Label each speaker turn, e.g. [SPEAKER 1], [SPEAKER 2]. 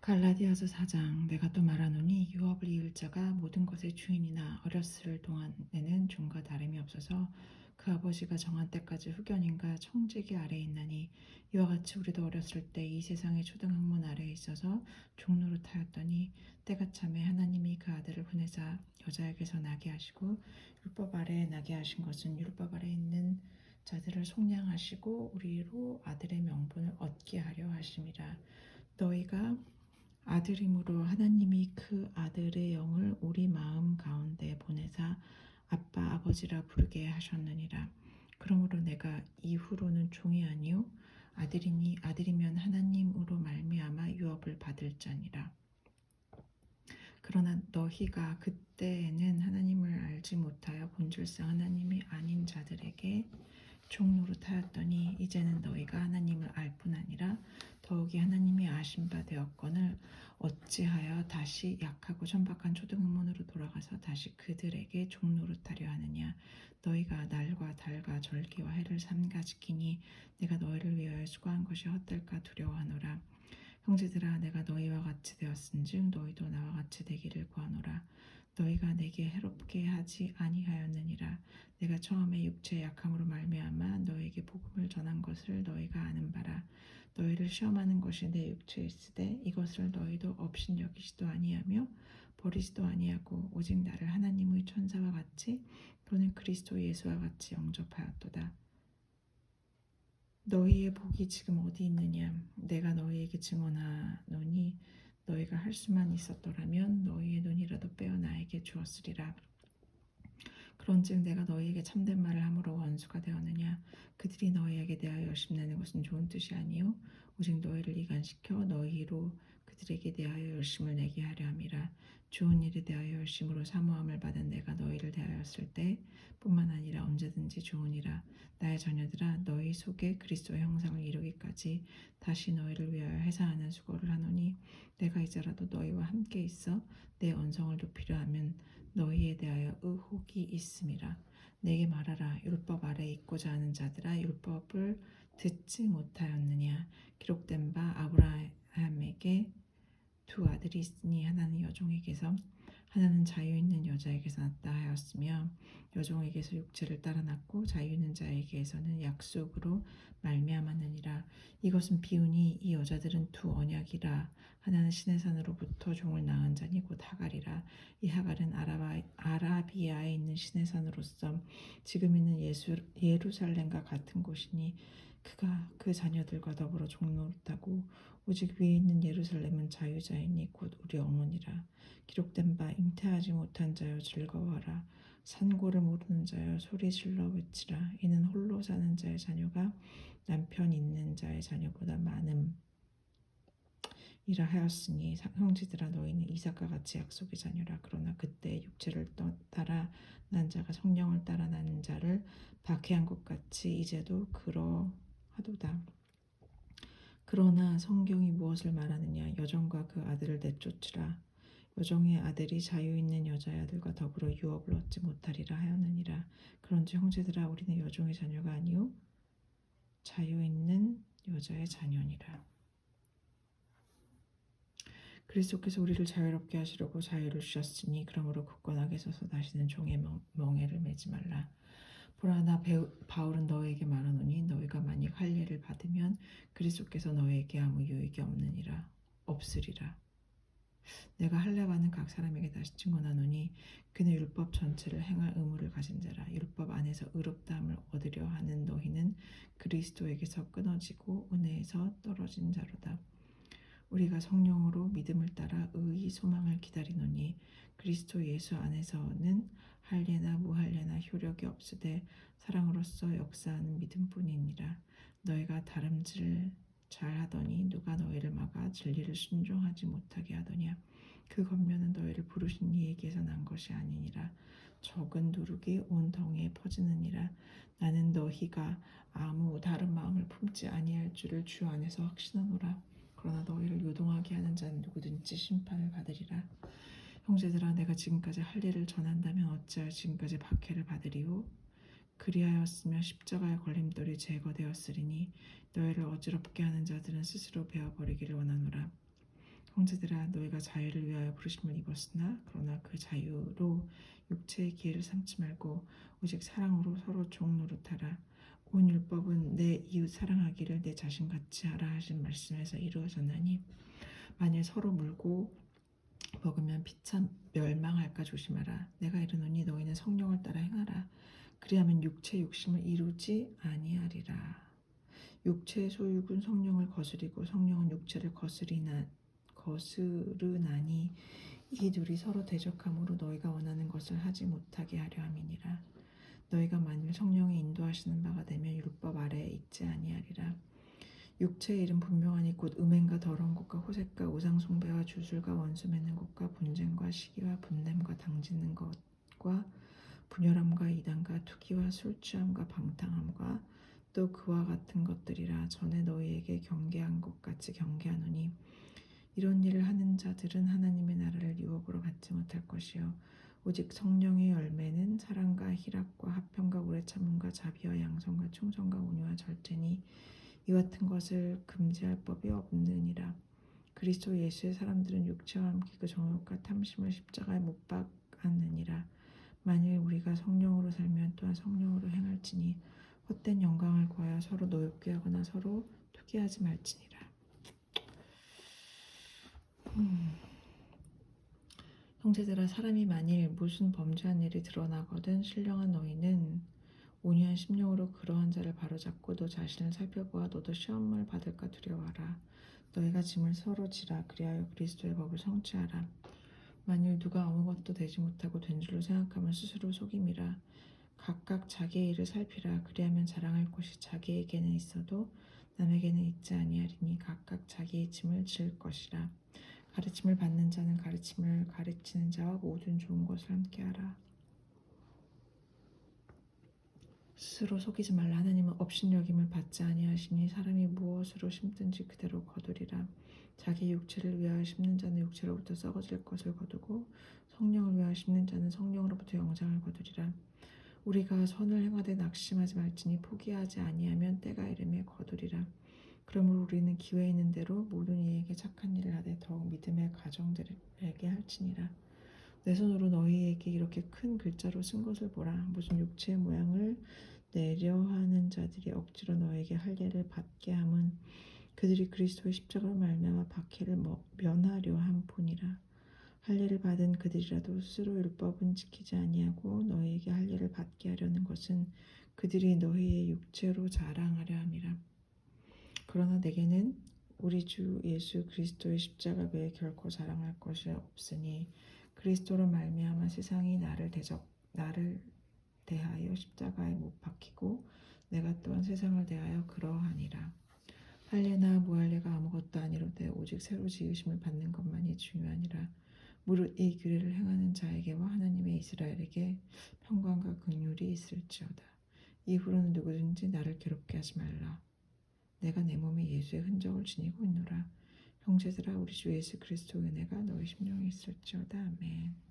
[SPEAKER 1] 갈라디아서 4장 내가 또 말하노니 유업을 이을 자가 모든 것의 주인이나 어렸을 동안에는 종과 다름이 없어서 그 아버지가 정한 때까지 후견인과 청지기 아래에 있나니 이와 같이 우리도 어렸을 때 이 세상의 초등학문 아래에 있어서 종노릇하였더니 때가 참에 하나님이 그 아들을 보내사 여자에게서 나게 하시고 율법 아래에 나게 하신 것은 율법 아래에 있는 자들을 속량하시고 우리로 아들의 명분을 얻게 하려 하심이라. 너희가 아들임으로 하나님이 그 아들의 영을 우리 마음 가운데 보내사 아빠 아버지라 부르게 하셨느니라. 그러므로 내가 이후로는 종이 아니요 아들이니 아들이면 하나님으로 말미암아 유업을 받을 자니라. 그러나 너희가 그때에는 하나님을 알지 못하여 본질상 하나님이 아닌 자들에게 종노릇하였더니 이제는 너희가 하나님을 알 뿐 아니라 더욱이 하나님이 아신 바 되었거늘 어찌하여 다시 약하고 천박한 초등학문으로 돌아가서 다시 그들에게 종노릇하려 하느냐? 너희가 날과 달과 절기와 해를 삼가 지키니 내가 너희를 위하여 수고한 것이 헛될까 두려워하노라. 형제들아 내가 너희와 같이 되었은즉 너희도 나와 같이 되기를 구하노라 너희가 내게 해롭게 하지 아니하였느니라. 내가 처음에 육체의 약함으로 말미암아 너에게 복음을 전한 것을 너희가 아는 바라. 너희를 시험하는 것이 내 육체에 있으되 이것을 너희도 업신 여기지도 아니하며 버리지도 아니하고 오직 나를 하나님의 천사와 같이 또는 그리스도 예수와 같이 영접하였도다. 너희의 복이 지금 어디 있느냐? 내가 너희에게 증언하노니 너희가 할 수만 있었더라면 너희의 눈이라도 빼어 나에게 주었으리라. 그런즉 내가 너희에게 참된 말을 함으로 원수가 되었느냐? 그들이 너희에게 대하여 열심내는 것은 좋은 뜻이 아니요. 오직 너희를 이간시켜 너희로 그들에게 대하여 열심을 내게 하려 함이라 좋은 일에 대하여 열심으로 사모함을 받은 내가 너희를 대하였을 때 뿐만 아니라 언제든지 좋으니라. 나의 자녀들아 너희 속에 그리스도의 형상을 이루기까지 다시 너희를 위하여 해사하는 수고를 하노니 내가 이제라도 너희와 함께 있어 내 언성을 높이려 하면 너희에 대하여 의혹이 있음이라. 내게 말하라. 율법 아래 에 있고자 하는 자들아 율법을 듣지 못하였느냐? 기록된 바 아브라함에게 두 아들이 있으니 하나는 여종에게서 하나는 자유 있는 여자에게서 났다 하였으며 여종에게서 육체를 따라 났고 자유 있는 자에게서는 약속으로 말미암았느니라. 이것은 비운이 이 여자들은 두 언약이라. 하나는 신의 산으로부터 종을 낳은 자니 곧 하갈이라. 이 하갈은 아라바, 아라비아에 있는 신의 산으로서 지금 있는 예수, 예루살렘과 같은 곳이니 그가 그 자녀들과 더불어 종노릇하고 오직 위에 있는 예루살렘은 자유자이니 곧 우리 어머니라. 기록된 바 잉태하지 못한 자여 즐거워하라. 산고를 모르는 자여 소리 질러 외치라. 이는 홀로 사는 자의 자녀가 남편 있는 자의 자녀보다 많음. 이라 하였으니 형제들아 너희는 이삭과 같이 약속의 자녀라. 그러나 그때 육체를 따라 난 자가 성령을 따라 난 자를 박해한 것 같이 이제도 그러 하도다. 그러나 성경이 무엇을 말하느냐? 여정과 그 아들을 내쫓으라. 여정의 아들이 자유 있는 여자의 아들과 더불어 유업을 얻지 못하리라 하였느니라. 그런즉 형제들아 우리는 여종의 자녀가 아니요 자유 있는 여자의 자녀니라. 그리스도께서 우리를 자유롭게 하시려고 자유를 주셨으니 그러므로 굳건하게 서서 다시는 종의 멍, 멍에를 매지 말라. 보라 나 배우, 바울은 너에게 말하노니 너희가 만약 할례를 받으면 그리스도께서 너에게 아무 유익이 없느니라 없으리라. 내가 할례 받는 각 사람에게 다시 증언하노니 그는 율법 전체를 행할 의무를 가진 자라 율법 안에서 의롭다함을 얻으려 하는 너희는 그리스도에게서 끊어지고 은혜에서 떨어진 자로다. 우리가 성령으로 믿음을 따라 의의 소망을 기다리노니 그리스도 예수 안에서는 할례나 무할례나 효력이 없으되 사랑으로서 역사하는 믿음뿐이니라. 너희가 다름질 잘하더니 누가 너희를 막아 진리를 순종하지 못하게 하더냐? 그 겉면은 너희를 부르신 이에게서 난 것이 아니니라. 적은 누룩이 온 덩이에 퍼지느니라. 나는 너희가 아무 다른 마음을 품지 아니할 줄을 주 안에서 확신하노라 그러나 너희를 요동하게 하는 자는 누구든지 심판을 받으리라. 형제들아 내가 지금까지 할 일을 전한다면 어찌할 지금까지 박해를 받으리요? 그리하였으며 십자가의 걸림돌이 제거되었으리니 너희를 어지럽게 하는 자들은 스스로 베어버리기를 원하노라. 형제들아 너희가 자유를 위하여 부르심을 입었으나 그러나 그 자유로 육체의 기회를 삼지 말고 오직 사랑으로 서로 종 노릇하라 온 율법은 내 이웃 사랑하기를 내 자신같이 하라 하신 말씀에서 이루어졌나니 만일 서로 물고 먹으면 피차 멸망할까 조심하라. 내가 이르노니 너희는 성령을 따라 행하라. 그리하면 육체 욕심을 이루지 아니하리라. 육체의 소육은 성령을 거스리고 성령은 육체를 거스리나 거스르나니 이 둘이 서로 대적함으로 너희가 원하는 것을 하지 못하게 하려 함이니라 너희가 만일 성령이 인도하시는 바가 되면 율법 아래에 있지 아니하리라. 육체의 일은 분명하니 곧 음행과 더러운 것과 호색과 우상 숭배와 주술과 원수 맺는 것과 분쟁과 시기와 분냄과 당짓는 것과 분열함과 이단과 투기와 술 취함과 방탕함과 또 그와 같은 것들이라. 전에 너희에게 경계한 것 같이 경계하노니 이런 일을 하는 자들은 하나님의 나라를 유업으로 받지 못할 것이요 오직 성령의 열매는 사랑과 희락과 화평과 오래 참음과 자비와 양성과 충성과 온유와 절제니 이 같은 것을 금지할 법이 없느니라 그리스도 예수의 사람들은 육체와 함께 그 정욕과 탐심을 십자가에 못 박았느니라 만일 우리가 성령으로 살면 또한 성령으로 행할지니 헛된 영광을 구하여 서로 노엽게 하거나 서로 투기하지 말지니라. 음. 형제들아 사람이 만일 무슨 범죄한 일이 드러나거든 신령한 너희는 온유한 심령으로 그러한 자를 바로잡고 너 자신을 살펴보아 너도 시험을 받을까 두려워하라. 너희가 짐을 서로 지라 그리하여 그리스도의 법을 성취하라. 만일 누가 아무것도 되지 못하고 된 줄로 생각하면 스스로 속임이라. 각각 자기의 일을 살피라 그리하면 자랑할 것이 자기에게는 있어도 남에게는 있지 아니하리니 각각 자기의 짐을 질 것이라 가르침을 받는 자는 가르침을 가르치는 자와 모든 좋은 것을 함께하라. 스스로 속이지 말라. 하나님은 업신여김을 받지 아니하시니 사람이 무엇으로 심든지 그대로 거두리라. 자기 육체를 위하여 심는 자는 육체로부터 썩어질 것을 거두고 성령을 위하여 심는 자는 성령으로부터 영장을 거두리라. 우리가 선을 행하되 낙심하지 말지니 포기하지 아니하면 때가 이름에 거두리라. 그러므로 우리는 기회 있는 대로 모든 이에게 착한 일을 하되 더욱 믿음의 가정들에게 할지니라. 내 손으로 너희에게 이렇게 큰 글자로 쓴 것을 보라. 무슨 육체의 모양을 내려하는 자들이 억지로 너에게 할례를 받게 함은 그들이 그리스도의 십자가로 말미암아 박해를 뭐- 면하려 함 뿐이라. 할례를 받은 그들이라도 스스로 율법은 지키지 아니하고 너희에게 할례를 받게 하려는 것은 그들이 너희의 육체로 자랑하려 함이라. 그러나 내게는 우리 주 예수 그리스도의 십자가 외에 결코 자랑할 것이 없으니 그리스도로 말미암아 세상이 나를 대적 나를 대하여 십자가에 못 박히고 내가 또한 세상을 대하여 그러하니라. 할례나 무할례가 아무것도 아니로되 오직 새로 지으심을 받는 것만이 중요하니라. 무릇 이 규례를 행하는 자에게와 하나님의 이스라엘에게 평강과 긍휼이 있을지어다. 이후로는 누구든지 나를 괴롭게 하지 말라. 내가 내 몸에 예수의 흔적을 지니고 있노라. 형제들아 우리 주 예수 그리스도의 은혜가 너희 심령에 있을지어다. 아멘.